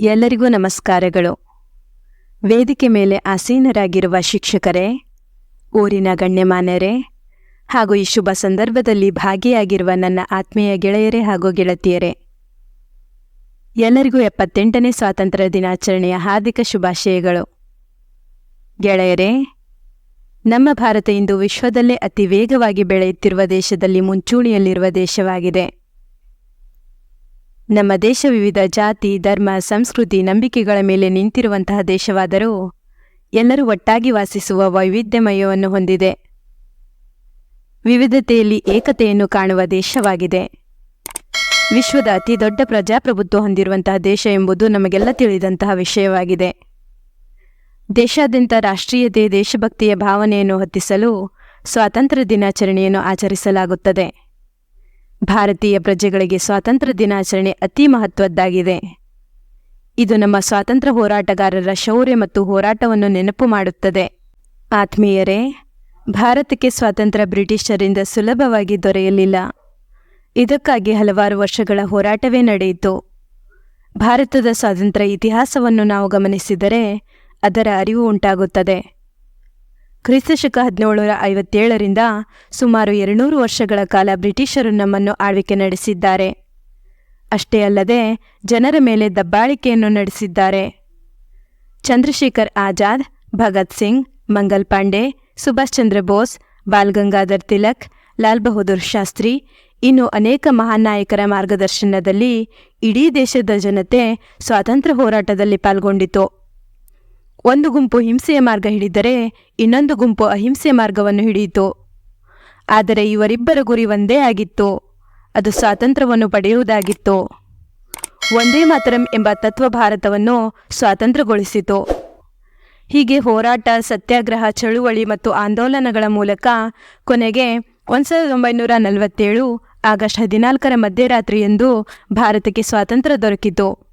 ಎಲ್ಲರಿಗೂ ನಮಸ್ಕಾರಗಳು. ವೇದಿಕೆ ಮೇಲೆ ಆಸೀನರಾಗಿರುವ ಶಿಕ್ಷಕರೇ, ಊರಿನ ಗಣ್ಯಮಾನ್ಯರೇ, ಹಾಗೂ ಈ ಶುಭ ಸಂದರ್ಭದಲ್ಲಿ ಭಾಗಿಯಾಗಿರುವ ನನ್ನ ಆತ್ಮೀಯ ಗೆಳೆಯರೇ ಹಾಗೂ ಗೆಳತಿಯರೇ. ಎಲ್ಲರಿಗೂ ಎಪ್ಪತ್ತೆಂಟನೇ ಸ್ವಾತಂತ್ರ್ಯ ದಿನಾಚರಣೆಯ ಹಾರ್ದಿಕ ಶುಭಾಶಯಗಳು. ಗೆಳೆಯರೇ, ನಮ್ಮ ಭಾರತ ಇಂದು ವಿಶ್ವದಲ್ಲೇ ಅತಿ ವೇಗವಾಗಿ ಬೆಳೆಯುತ್ತಿರುವ ದೇಶದಲ್ಲಿ ಮುಂಚೂಣಿಯಲ್ಲಿರುವ ದೇಶವಾಗಿದೆ. ನಮ್ಮ ದೇಶ ವಿವಿಧ ಜಾತಿ, ಧರ್ಮ, ಸಂಸ್ಕೃತಿ, ನಂಬಿಕೆಗಳ ಮೇಲೆ ನಿಂತಿರುವಂತಹ ದೇಶವಾದರೂ ಎಲ್ಲರೂ ಒಟ್ಟಾಗಿ ವಾಸಿಸುವ ವೈವಿಧ್ಯಮಯವನ್ನು ಹೊಂದಿದೆ. ವಿವಿಧತೆಯಲ್ಲಿ ಏಕತೆಯನ್ನು ಕಾಣುವ ದೇಶವಾಗಿದೆ. ವಿಶ್ವದ ಅತಿ ದೊಡ್ಡ ಪ್ರಜಾಪ್ರಭುತ್ವ ಹೊಂದಿರುವಂತಹ ದೇಶ ಎಂಬುದು ನಮಗೆಲ್ಲ ತಿಳಿದಂತಹ ವಿಷಯವಾಗಿದೆ. ದೇಶಾದ್ಯಂತ ರಾಷ್ಟ್ರೀಯತೆ, ದೇಶಭಕ್ತಿಯ ಭಾವನೆಯನ್ನು ಹೊತ್ತಿಸಲು ಸ್ವಾತಂತ್ರ್ಯ ದಿನಾಚರಣೆಯನ್ನು ಆಚರಿಸಲಾಗುತ್ತದೆ. ಭಾರತೀಯ ಪ್ರಜೆಗಳಿಗೆ ಸ್ವಾತಂತ್ರ್ಯ ದಿನಾಚರಣೆ ಅತಿ ಮಹತ್ವದ್ದಾಗಿದೆ. ಇದು ನಮ್ಮ ಸ್ವಾತಂತ್ರ್ಯ ಹೋರಾಟಗಾರರ ಶೌರ್ಯ ಮತ್ತು ಹೋರಾಟವನ್ನು ನೆನಪು ಮಾಡುತ್ತದೆ. ಆತ್ಮೀಯರೇ, ಭಾರತಕ್ಕೆ ಸ್ವಾತಂತ್ರ್ಯ ಬ್ರಿಟಿಷರಿಂದ ಸುಲಭವಾಗಿ ದೊರೆಯಲಿಲ್ಲ. ಇದಕ್ಕಾಗಿ ಹಲವಾರು ವರ್ಷಗಳ ಹೋರಾಟವೇ ನಡೆಯಿತು. ಭಾರತದ ಸ್ವಾತಂತ್ರ್ಯ ಇತಿಹಾಸವನ್ನು ನಾವು ಗಮನಿಸಿದರೆ ಅದರ ಅರಿವು ಉಂಟಾಗುತ್ತದೆ. ಕ್ರಿಸ್ತಶಕ ಹದಿನೇಳುನೂರ ಐವತ್ತೇಳರಿಂದ ಸುಮಾರು ಎರಡುನೂರು ವರ್ಷಗಳ ಕಾಲ ಬ್ರಿಟಿಷರು ನಮ್ಮನ್ನು ಆಳ್ವಿಕೆ ನಡೆಸಿದ್ದಾರೆ. ಅಷ್ಟೇ ಅಲ್ಲದೆ ಜನರ ಮೇಲೆ ದಬ್ಬಾಳಿಕೆಯನ್ನು ನಡೆಸಿದ್ದಾರೆ. ಚಂದ್ರಶೇಖರ್ ಆಜಾದ್, ಭಗತ್ ಸಿಂಗ್, ಮಂಗಲ್ ಪಾಂಡೆ, ಸುಭಾಷ್ ಚಂದ್ರ ಬೋಸ್, ಬಾಲ್ ಗಂಗಾಧರ್ ತಿಲಕ್, ಲಾಲ್ ಬಹದ್ದೂರ್ ಶಾಸ್ತ್ರಿ ಇನ್ನು ಅನೇಕ ಮಹಾನ್ ನಾಯಕರ ಮಾರ್ಗದರ್ಶನದಲ್ಲಿ ಇಡೀ ದೇಶದ ಜನತೆ ಸ್ವಾತಂತ್ರ್ಯ ಹೋರಾಟದಲ್ಲಿ ಪಾಲ್ಗೊಂಡಿತು. ಒಂದು ಗುಂಪು ಹಿಂಸೆಯ ಮಾರ್ಗ ಹಿಡಿದರೆ ಇನ್ನೊಂದು ಗುಂಪು ಅಹಿಂಸೆಯ ಮಾರ್ಗವನ್ನು ಹಿಡಿಯಿತು. ಆದರೆ ಇವರಿಬ್ಬರ ಗುರಿ ಒಂದೇ ಆಗಿತ್ತು. ಅದು ಸ್ವಾತಂತ್ರ್ಯವನ್ನು ಪಡೆಯುವುದಾಗಿತ್ತು. ಒಂದೇ ಮಾತರಂ ಎಂಬ ತತ್ವ ಭಾರತವನ್ನು ಸ್ವಾತಂತ್ರ್ಯಗೊಳಿಸಿತು. ಹೀಗೆ ಹೋರಾಟ, ಸತ್ಯಾಗ್ರಹ, ಚಳುವಳಿ ಮತ್ತು ಆಂದೋಲನಗಳ ಮೂಲಕ ಕೊನೆಗೆ ಒಂದು ಸಾವಿರದ ಒಂಬೈನೂರ ನಲವತ್ತೇಳು ಆಗಸ್ಟ್ ಹದಿನಾಲ್ಕರ ಮಧ್ಯರಾತ್ರಿಯಂದು ಭಾರತಕ್ಕೆ ಸ್ವಾತಂತ್ರ್ಯ ದೊರಕಿತು.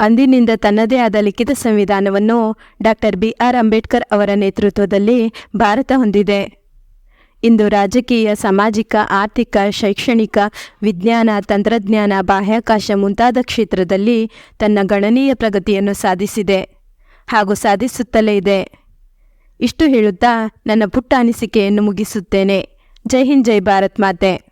ಅಂದಿನಿಂದ ತನ್ನದೇ ಆದ ಲಿಖಿತ ಸಂವಿಧಾನವನ್ನು ಡಾಕ್ಟರ್ ಬಿ ಆರ್ ಅಂಬೇಡ್ಕರ್ ಅವರ ನೇತೃತ್ವದಲ್ಲಿ ಭಾರತ ಹೊಂದಿದೆ. ಇಂದು ರಾಜಕೀಯ, ಸಾಮಾಜಿಕ, ಆರ್ಥಿಕ, ಶೈಕ್ಷಣಿಕ, ವಿಜ್ಞಾನ, ತಂತ್ರಜ್ಞಾನ, ಬಾಹ್ಯಾಕಾಶ ಮುಂತಾದ ಕ್ಷೇತ್ರದಲ್ಲಿ ತನ್ನ ಗಣನೀಯ ಪ್ರಗತಿಯನ್ನು ಸಾಧಿಸಿದೆ ಹಾಗೂ ಸಾಧಿಸುತ್ತಲೇ ಇದೆ. ಇಷ್ಟು ಹೇಳುತ್ತಾ ನನ್ನ ಪುಟ್ಟ ಅನಿಸಿಕೆಯನ್ನು ಮುಗಿಸುತ್ತೇನೆ. ಜೈ ಹಿಂದ್, ಜೈ ಭಾರತ್ ಮಾತೆ.